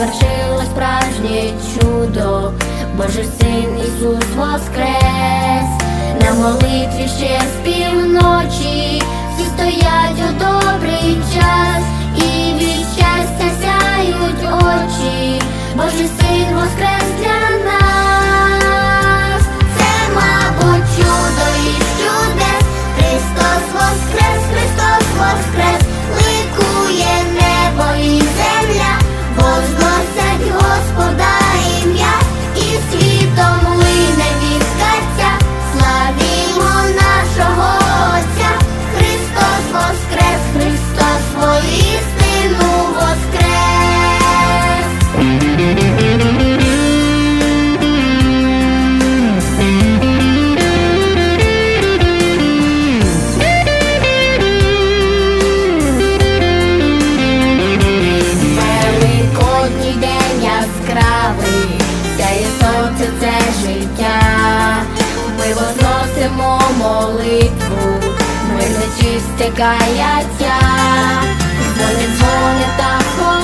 небес, справжнє чудо, Божий син Ісус воскрес, на молитві ще з півночі, всі стоять у добрий час, і від щастя сяють очі, Божий син воскрес стягається, дзвонять, дзвонять та ходять.